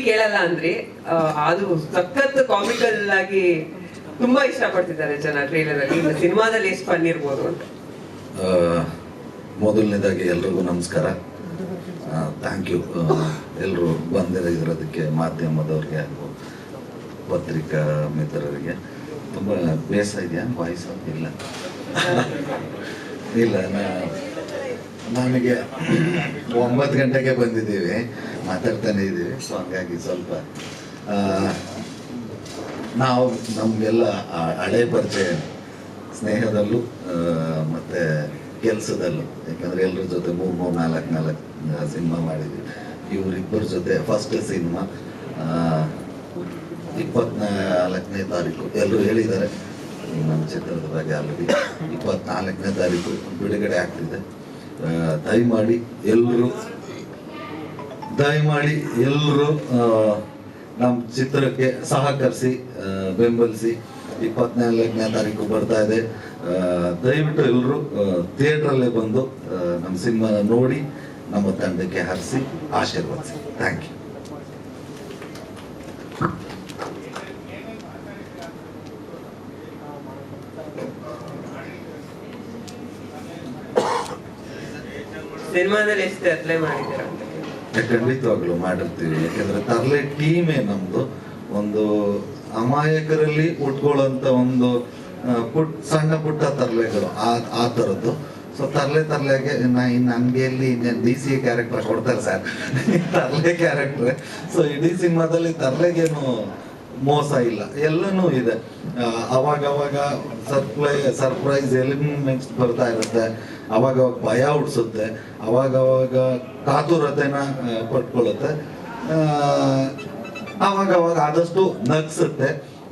ಕೇಳಲ್ಲ ಅಂದ್ರಿ ಅದು ಸಖತ್ ಕಾಮಿಕಲ್ ಆಗಿ ತುಂಬಾ ಇಷ್ಟಪಡ್ತಿದ್ದಾರೆ ಜನ ಟ್ರೈಲರ್ ಅಲ್ಲಿ ಸಿನಿಮಾದಲ್ಲಿ ಎಷ್ಟು ಫನ್ ಇರ್ಬೋದು ಅಂತ. ಮೊದಲನೇದಾಗಿ ಎಲ್ರಿಗೂ ನಮಸ್ಕಾರ. ಥ್ಯಾಂಕ್ ಯು ಎಲ್ಲರೂ ಬಂದಿರೋದಕ್ಕೆ ಮಾಧ್ಯಮದವ್ರಿಗೆ ಹಾಗೂ ಪತ್ರಿಕಾ ಮಿತ್ರರಿಗೆ ತುಂಬ ಬೇಸ ಇದೆಯಾ? ವಾಯ್ಸ್ ಇಲ್ಲ. ಇಲ್ಲ, ನಾ- ನನಗೆ ಒಂಬತ್ತು ಗಂಟೆಗೆ ಬಂದಿದ್ದೀವಿ, ಮಾತಾಡ್ತಾನೆ ಇದ್ದೀವಿ ಸೊ ಹಂಗಾಗಿ ಸ್ವಲ್ಪ ನಾವು ನಮಗೆಲ್ಲ ಹಳೆ ಪರಿಚಯ ಸ್ನೇಹದಲ್ಲೂ ಮತ್ತು ಕೆಲಸದಲ್ಲೂ, ಯಾಕಂದ್ರೆ ಎಲ್ಲರ ಜೊತೆ ಮೂರು ಮೂರು, ನಾಲ್ಕು ನಾಲ್ಕು ಸಿನಿಮಾ ಮಾಡಿದ್ವಿ. ಇವರಿಬ್ಬರ ಜೊತೆ ಫಸ್ಟ್ ಸಿನಿಮಾ ಇಪ್ಪತ್ನಾಲ್ಕನೇ ತಾರೀಕು ಎಲ್ಲರೂ ಹೇಳಿದ್ದಾರೆ ನಮ್ಮ ಚಿತ್ರದ ಬಗ್ಗೆ ಆಲ್ರೆಡಿ ಇಪ್ಪತ್ನಾಲ್ಕನೇ ತಾರೀಕು ಬಿಡುಗಡೆ ಆಗ್ತಿದೆ. ದಯಮಾಡಿ ಎಲ್ಲರೂ ದಯಮಾಡಿ ಎಲ್ಲರೂ ನಮ್ಮ ಚಿತ್ರಕ್ಕೆ ಸಹಕರಿಸಿ ಬೆಂಬಲಿಸಿ ಇಪ್ಪತ್ನಾಲ್ಕನೇ ತಾರೀಕು ಬರ್ತಾ ಇದೆ. ದಯವಿಟ್ಟು ಎಲ್ಲರೂ ಥಿಯೇಟ್ರಲ್ಲೇ ಬಂದು ನಮ್ಮ ಸಿನಿಮಾ ನೋಡಿ, ನಮ್ಮ ತಂಡಕ್ಕೆ ಹರಿಸಿ, ಆಶೀರ್ವದಿಸಿ. ಥ್ಯಾಂಕ್ ಯು ಸಿನಿಮಾದಲ್ಲಿ ಎಷ್ಟು ತರಲೆ ಮಾಡಿದ್ದೀರಾ ಅಂತ ಖಂಡಿತವಾಗ್ಲೂ ಮಾಡಿರ್ತೀವಿ. ಯಾಕಂದ್ರೆ ತರಲೆ ಟೀಮೇ ನಮ್ದು? ಒಂದು ಅಮಾಯಕರಲ್ಲಿ ಉಟ್ಕೊಳ್ಳೋಂಥ ಒಂದು ಪುಟ್, ಸಣ್ಣ ಪುಟ್ಟ ತರಲೆಗಳು ಆ ಆ ಥರದ್ದು. ಸೊ ತರಲೆ ತರಲೆಗೆ ನನ್ಗೆ ಎಲ್ಲಿ ಡಿ ಸಿ ಕ್ಯಾರೆಕ್ಟರ್ ಕೊಡ್ತಾರೆ ಸರ್? ತರಲೆ ಕ್ಯಾರೆಕ್ಟ್ರೆ ಸೊ ಇಡೀ ಸಿನಿಮಾದಲ್ಲಿ ತರಲೆಗೇನು ಮೋಸ ಇಲ್ಲ. ಎಲ್ಲನೂ ಇದೆ. ಅವಾಗವಾಗ ಅವಾಗ ಸರ್ಪ್ರೈಸ್ ಸರ್ಪ್ರೈ ಸರ್ಪ್ರೈಸ್ ಎಲಿಮೆಂಟ್ಸ್ ಬರ್ತಾ ಇರುತ್ತೆ? ಅವಾಗ ಅವಾಗ ಭಯ ಹುಡ್ಸುತ್ತೆ ಅವಾಗ ಅವಾಗ ಕಾತುರತೆನ ಪಟ್ಕೊಳ್ಳುತ್ತೆ ಅವಾಗ ಅವಾಗ ಆದಷ್ಟು ನಗ್ಸುತ್ತೆ.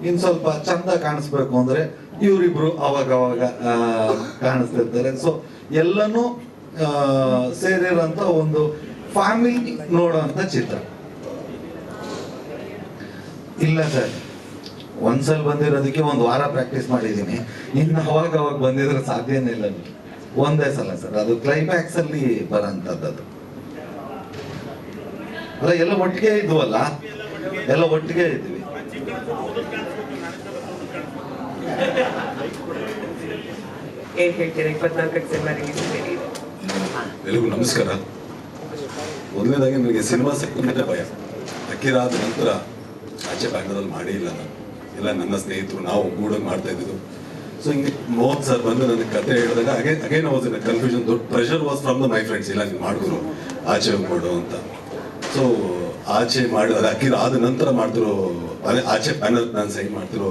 ಇನ್ನು ಸ್ವಲ್ಪ ಚಂದ ಕಾಣಿಸ್ಬೇಕು ಅಂದ್ರೆ ಇವರಿಬ್ರು ಅವಾಗ ಅವಾಗ ಕಾಣಿಸ್ತಿರ್ತಾರೆ. ಸೊ ಎಲ್ಲನೂ ಸೇರಿರೋಂಥ ಒಂದು ಫ್ಯಾಮಿಲಿ ನೋಡೋಂಥ ಚಿತ್ರ. ಇಲ್ಲ ಸರ್, ಒಂದ್ಸಲ ಬಂದಿರೋದಕ್ಕೆ ಒಂದು ವಾರ ಪ್ರಾಕ್ಟೀಸ್ ಮಾಡಿದ್ದೀನಿ. ಇನ್ನು ಅವಾಗ ಅವಾಗ ಬಂದಿದ್ರೆ ಸಾಧ್ಯನೇ ಇಲ್ಲ. ಒಂದೇ ಸಲ ಸರ್ ಅದು ಕ್ಲೈಮ್ಯಾಕ್ಸ್ ಅಲ್ಲಿ ಬರಂತದ್ದು ಅದು. ಅಲ್ಲ ಎಲ್ಲ ಒಟ್ಟಿಗೆ ಇದ್ವಲ್ಲ? ಎಲ್ಲ ಒಟ್ಟಿಗೆ ಇದ್ವಿ ಏನ್ ಹೇಳ್ತೀರಾ? ಇಪ್ಪತ್ನಾಲ್ಕಕ್ಕೆ ಸಿನಿಮಾ ರಿಲೀಸ್ ಇದೆ. ಎಲ್ರಿಗೂ ನಮಸ್ಕಾರ. ಮೊದಲನೇದಾಗಿ ನನಗೆ ಸಿನಿಮಾ ಸಿಕ್ಕಿದ್ರೆ ಭಯ. ಅಕ್ಕಿರಾದ ನಂತರ ಆಚೆ ಬ್ಯಾಂಗ್ಳೂರಲ್ಲಿ ಮಾಡೇ ಇಲ್ಲ ನಾನು. ಎಲ್ಲ ನನ್ನ ಸ್ನೇಹಿತರು ನಾವು ಒಗ್ಗೂಡಾಗಿ ಮಾಡ್ತಾ ಇದ್ದಿದ್ದು. ಸೊ ಹಿಂಗೆ ಮೋಹನ್ ಸರ್ ಬಂದು ನನಗೆ ಕತೆ ಹೇಳಿದಾಗ again again was in confusion ದೊಡ್ಡ pressure was from the my friends ಇಲ್ಲ ನೀವು ಮಾಡಿದ್ರು ಆಚೆ ಕೊಡು ಅಂತ. ಸೊ ಆಚೆ ಮಾಡಿ ಅದು ಆದ ನಂತರ ಮಾಡ್ತಿರೋ, ಅದೇ ಆಚೆ ಪ್ಯಾನಲ್ ನಾನು ಸೈನ್ ಮಾಡ್ತಿರೋ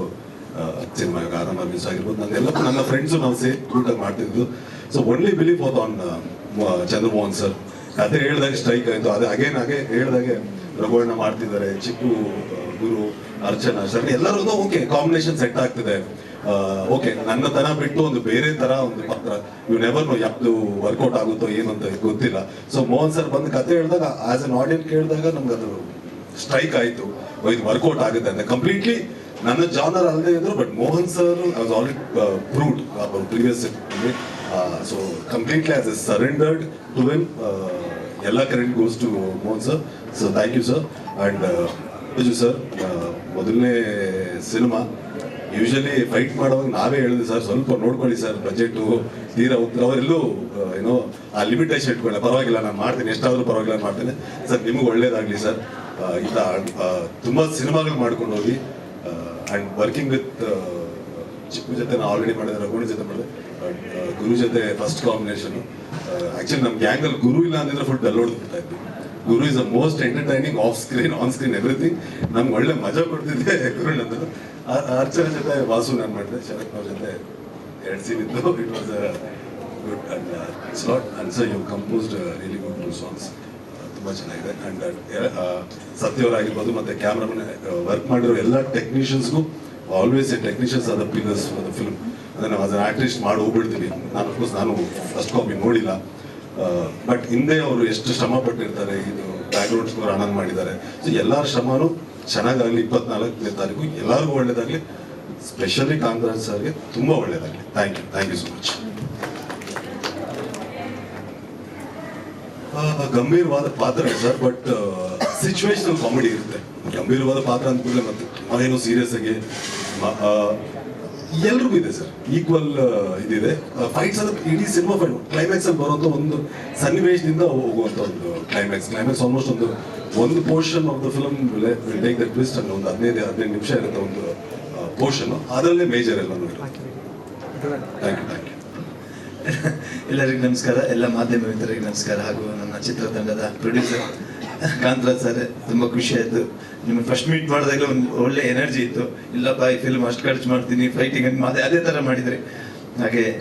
ಸಿನಿಮಾ ಆರಾಮ ಮಿಸ್ ಆಗಿರ್ಬೋದು ನಂದೆಲ್ಲ ನನ್ನ ಫ್ರೆಂಡ್ಸು ನಾವು ಸೇರಿ ಊಟ ಮಾಡ್ತಿದ್ದು. So only believe for on Chandramohan sir ಕತೆ ಹೇಳಿದಾಗ ಸ್ಟ್ರೈಕ್ ಆಯಿತು. ಅದೇ ಅಗೇನ್ ಹಾಗೆ ಹೇಳಿದಾಗೆ ರಘುವಣ್ಣ ಮಾಡ್ತಿದ್ದಾರೆ. ಚಿಕ್ಕು ಗುರು, ಅರ್ಚನಾ ಸರ್ ಎಲ್ಲರೂ ಓಕೆ ಕಾಂಬಿನೇಷನ್ ಸೆಟ್ ಆಗ್ತಿದೆ. ಓಕೆ ನನ್ನ ತರ ಬಿಟ್ಟು ಒಂದು ಬೇರೆ ತರ ಒಂದು ಪಾತ್ರ. ಇವ್ ನೆವರ್ ನೋ ಯಾವ್ದು ವರ್ಕೌಟ್ ಆಗುತ್ತೋ ಏನಂತ ಗೊತ್ತಿಲ್ಲ. ಸೊ ಮೋಹನ್ ಸರ್ ಬಂದು ಕತೆ ಹೇಳಿದಾಗ ಆಸ್ ಅನ್ ಆಡಿಯನ್ಸ್ ಕೇಳಿದಾಗ ನಮ್ಗೆ ಅದು ಸ್ಟ್ರೈಕ್ ಆಯ್ತು. ಇದು ವರ್ಕೌಟ್ ಆಗುತ್ತೆ ಅಂತ. ಕಂಪ್ಲೀಟ್ಲಿ ನನ್ನ ಜಾನರ್ ಅಲ್ಲದೆ ಇದ್ರು but Mohan sir was already proved previous so completely as a surrendered to him ಎಲ್ಲ credit goes to Mohan sir so thank you sir and Biju sir ಮೊದಲನೇ ಸಿನಿಮಾ ಯೂಶಲಿ ಫೈಟ್ ಮಾಡೋವಾಗ ನಾವೇ ಹೇಳಿದ್ವಿ sir ಸ್ವಲ್ಪ ನೋಡ್ಕೊಳ್ಳಿ sir budget ತೀರಾ ಹೋಗ್ತಾರೆ ಅವರೆಲ್ಲೂ ಏನೋ ಆ ಲಿಮಿಟೇಷನ್ ಇಟ್ಕೊಳ್ಳಿ ಪರವಾಗಿಲ್ಲ, ನಾನು ಮಾಡ್ತೀನಿ. ಎಷ್ಟಾದರೂ ಪರವಾಗಿಲ್ಲ, ನಾನು ಮಾಡ್ತೇನೆ. ಸರ್ ನಿಮಗೆ ಒಳ್ಳೇದಾಗಲಿ ಸರ್ ಇಂಥ ತುಂಬಾ ಸಿನಿಮಾಗಳು ಮಾಡ್ಕೊಂಡು ಹೋಗಿ ಆ್ಯಂಡ್ ವರ್ಕಿಂಗ್ ವಿತ್ ಚಿಕ್ಕು ಜೊತೆ ನಾವು ಆಲ್ರೆಡಿ ಮಾಡಿದೆ ರಘುಣಿ ಜೊತೆ ಮಾಡಿದೆ ಗುರು ಜೊತೆ ಫಸ್ಟ್ ಕಾಂಬಿನೇಷನ್ ಆಕ್ಚುಲಿ ನಮ್ಮ ಗ್ಯಾಂಗಲ್ಲಿ ಗುರು ಇಲ್ಲ ಅಂದಿದ್ರೆ ಫುಲ್ ಡಲ್ಲೋಡ್ ಬಿಡ್ತಾ ಇದ್ವಿ. Guru is a most entertaining off screen on screen everything ನಮ್ಗೆ ಒಳ್ಳೆ ಮಜಾ ಕೊಡ್ತಿದ್ದೆ ಗುರು ಆ- ಅರ್ಚನ ಜೊತೆ ವಾಸು ನಾನು ಮಾಡಿದೆ, ಶರತ್ ಅವ್ರ ಜೊತೆ ಎರಡು ಸೀನ್ ಇತ್ತು it was good and not and sir you composed really good two songs ತುಂಬ ಚೆನ್ನಾಗಿದೆ. ಅಂಡ್ ಸತ್ಯವರಾಗಿರ್ಬೋದು, ಮತ್ತೆ ಕ್ಯಾಮ್ರಾಮನ್ ವರ್ಕ್ ಮಾಡಿರೋ ಎಲ್ಲ ಟೆಕ್ನಿಷಿಯನ್ಸ್ಗೂ always a technicians are the pillars for the film ಅದನ್ನು ನಾವು ಆಸ್ ಆರ್ಟಿಸ್ಟ್ ಮಾಡಿ ಹೋಗ್ಬಿಡ್ತೀವಿ ನಾನು ಅಫ್ಕೋರ್ಸ್ ನಾನು ಫಸ್ಟ್ ಕಾಪಿ ನೋಡಿಲ್ಲ. ಬಟ್ ಹಿಂದೆ ಅವರು ಎಷ್ಟು ಶ್ರಮ ಪಟ್ಟಿರ್ತಾರೆ, ಇದು ಬ್ಯಾಕ್ಗ್ರೌಂಡ್ ಸ್ಕೋರ್ ಆನಂದ್ ಮಾಡಿದ್ದಾರೆ. ಸೊ ಎಲ್ಲರ ಶ್ರಮನೂ ಚೆನ್ನಾಗಾಗಲಿ, ಇಪ್ಪತ್ನಾಲ್ಕನೇ ತಾರೀಕು ಎಲ್ಲರಿಗೂ ಒಳ್ಳೆಯದಾಗಲಿ ಸ್ಪೆಷಲಿ ಕಾಂಗ್ರೆಸ್ ಸರ್ಗೆ ತುಂಬ ಒಳ್ಳೇದಾಗಲಿ. Thank you thank you so much ಗಂಭೀರವಾದ ಪಾತ್ರ ಸರ್ ಬಟ್ ಸಿಚುವೇಶನಲ್ ಕಾಮಿಡಿ ಇರುತ್ತೆ. ಗಂಭೀರವಾದ ಪಾತ್ರ ಅಂತ ಕೂಡ ಮತ್ತೆ ಅದೇನು ಸೀರಿಯಸ್ ಆಗಿ ಎಲ್ರಿಗೂ ಇದೆ ಸರ್. ಈಕ್ವಲ್ ಇದಿದೆ. ಫೈಟ್ಸ್ ಅಂದ್ರೆ ಇಡೀ ಸಿನಿಮಾ ಫೈಟ್ ಕ್ಲೈಮ್ಯಾಕ್ಸ್ ಅಲ್ಲಿ ಬರುವಂತ ಒಂದು ಸನ್ನಿವೇಶದಿಂದ ಹೋಗುವಂತ ಒಂದು ಕ್ಲೈಮ್ಯಾಕ್ಸ್ ಕ್ಲೈಮ್ಯಾಕ್ಸ್ ಆಲ್ಮೋಸ್ಟ್ ಒಂದು ಒಂದು portion of the film take the twist ಅನ್ನೋ ಒಂದು ಹದಿನೈದು ಹದಿನೈದು ನಿಮಿಷ ಇರುತ್ತೆ ಒಂದು ಪೋರ್ಷನ್ ಅದರಲ್ಲೇ ಮೇಜರ್ ಎಲ್ಲ ಥ್ಯಾಂಕ್ ಯು ಥ್ಯಾಂಕ್ ಯು ಎಲ್ಲರಿಗೂ ನಮಸ್ಕಾರ. ಎಲ್ಲ ಮಾಧ್ಯಮ ಮಿತ್ರರಿಗೆ ನಮಸ್ಕಾರ. ಹಾಗೂ ನನ್ನ ಚಿತ್ರತಂಡದ ಪ್ರೊಡ್ಯೂಸರ್ ಕಾಂತರಾಜ್ ಸರ್, ತುಂಬ ಖುಷಿ ಆಯಿತು. ನಿಮ್ಮ ಫಸ್ಟ್ ಮೀಟ್ ಮಾಡಿದಾಗ ಒಂದು ಒಳ್ಳೆ ಎನರ್ಜಿ ಇತ್ತು. ಇಲ್ಲಪ್ಪ, ಈ ಫಿಲ್ಮ್ ಅಷ್ಟು ಖರ್ಚು ಮಾಡ್ತೀನಿ ಫೈಟಿಂಗ್ ಅಂತ ಅದೇ ಥರ ಮಾಡಿದ್ರಿ. ಹಾಗೆ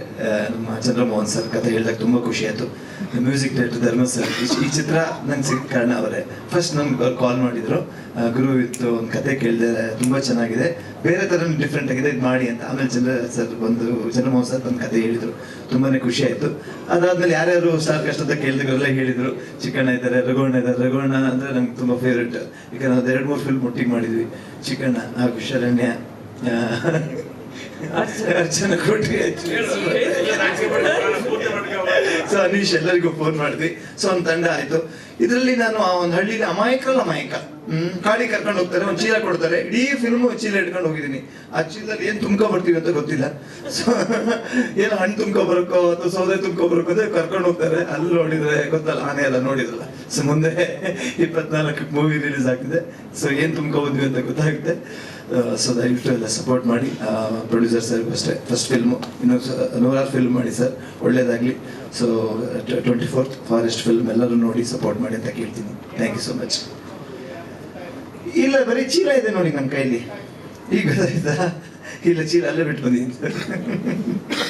ನಮ್ಮ ಚಂದ್ರಮೋಹನ್ ಸರ್ ಕಥೆ ಹೇಳಿದಾಗ ತುಂಬ ಖುಷಿ ಆಯಿತು. ಮ್ಯೂಸಿಕ್ ಡೈರೆಕ್ಟರ್ ಧರ್ಮ ಸರ್ ಈ- ಚಿತ್ರ ನಂಗೆ ಸಿಕ್ಕ ಕಾರಣ ಅವರೇ. ಫಸ್ಟ್ ನನ್ಗೆ ಅವ್ರು ಕಾಲ್ ಮಾಡಿದ್ರು. ಗುರು ಇತ್ತು, ಒಂದು ಕತೆ ಕೇಳಿದೆ ತುಂಬ ಚೆನ್ನಾಗಿದೆ. ಬೇರೆ ಥರ ಡಿಫ್ರೆಂಟ್ ಆಗಿದೆ, ಇದು ಮಾಡಿ ಅಂತ. ಆಮೇಲೆ ಚಂದ್ರ ಸರ್ ಬಂದು ಚಂದ್ರಮೋಹನ್ ಸರ್ ಒಂದು ಕತೆ ಹೇಳಿದ್ರು. ತುಂಬಾನೇ ಖುಷಿ ಆಯ್ತು. ಅದಾದ್ಮೇಲೆ ಯಾರ್ಯಾರು ಸ್ಟಾರ್ ಕಷ್ಟದ ಕೇಳಿದ್ರೆಲ್ಲ ಹೇಳಿದ್ರು. ಚಿಕ್ಕಣ್ಣ ಇದ್ದಾರೆ, ರಘುವಣ್ಣ ಇದ್ದಾರೆ. ರಘುವಣ್ಣ ಅಂದ್ರೆ ನಂಗೆ ತುಂಬಾ ಫೇವ್ರೇಟ್ ಈಗ ನಾವು ಎರಡು ಮೂರು ಫಿಲ್ಮ್ ಒಟ್ಟಿಗೆ ಮಾಡಿದ್ವಿ. ಚಿಕ್ಕಣ್ಣ ಹಾಗೂ ಶರಣ್ಯ. ಅರ್ಚನಾ ಕೊಟ್ಟಿ ಸೊ ಅನೀಶ್ ಎಲ್ಲರಿಗೂ ಫೋನ್ ಮಾಡಿದ್ವಿ ಸೊ ಒಂದು ತಂಡ ಆಯ್ತು. ಇದರಲ್ಲಿ ನಾನು ಆ ಒಂದು ಹಳ್ಳಿಲಿ ಅಮಾಯಕಲ್ಲ ಅಮಾಯಕ. ಹ್ಮ್ ಕಾಡಿ ಕರ್ಕೊಂಡು ಹೋಗ್ತಾರೆ, ಒಂದು ಚೀಲ ಕೊಡ್ತಾರೆ. ಇಡೀ ಫಿಲ್ಮ್ ಚೀಲ ಇಟ್ಕೊಂಡು ಹೋಗಿದ್ದೀನಿ. ಆ ಚೀಲದಲ್ಲಿ ಏನ್ ತುಂಬ್ಕೊ ಬರ್ತೀವಿ ಅಂತ ಗೊತ್ತಿಲ್ಲ. ಸೊ ಏನು ಹಣ್ಣು ತುಂಬ್ಕೊ ಬರಕೋ ಅಥವಾ ಸೌದೆ ತುಂಬ್ಕೊ ಬರಕೋ ಅಂದ್ರೆ ಕರ್ಕೊಂಡು ಹೋಗ್ತಾರೆ. ಅಲ್ಲಿ ನೋಡಿದ್ರೆ ಗೊತ್ತಲ್ಲ, ಆನೆ ಎಲ್ಲ ನೋಡಿದ್ರಲ್ಲ. ಸೊ ಮುಂದೆ ಇಪ್ಪತ್ನಾಲ್ಕು ಮೂವಿ ರಿಲೀಸ್ ಆಗ್ತಿದೆ. ಸೊ ಏನ್ ತುಂಬ್ಕೊ ಬಂದ್ವಿ ಅಂತ ಗೊತ್ತಾಗುತ್ತೆ. ಸೊ ದಯವಿಟ್ಟು ಎಲ್ಲ ಸಪೋರ್ಟ್ ಮಾಡಿ. ಪ್ರೊಡ್ಯೂಸರ್ ಸರ್ಗೂ ಅಷ್ಟೇ. ಫಸ್ಟ್ ಫಿಲ್ಮು ಇನ್ನೊಂದು ನೂರಾರು ಫಿಲ್ಮ್ ಮಾಡಿ ಸರ್ ಒಳ್ಳೇದಾಗಲಿ. So twenty fourth forest film ಎಲ್ಲರೂ ನೋಡಿ ಸಪೋರ್ಟ್ ಮಾಡಿ ಅಂತ ಕೇಳ್ತೀನಿ. ಥ್ಯಾಂಕ್ ಯು ಸೊ ಮಚ್ ಇಲ್ಲ ಬರೀ ಚೀಲ ಇದೆ ನೋಡಿ ನನ್ನ ಕೈಲಿ. ಈಗ ಇಲ್ಲ ಚೀಲ ಅಲ್ಲೇ ಬಿಟ್ಟು ಬಂದಿದ್ದೀನಿ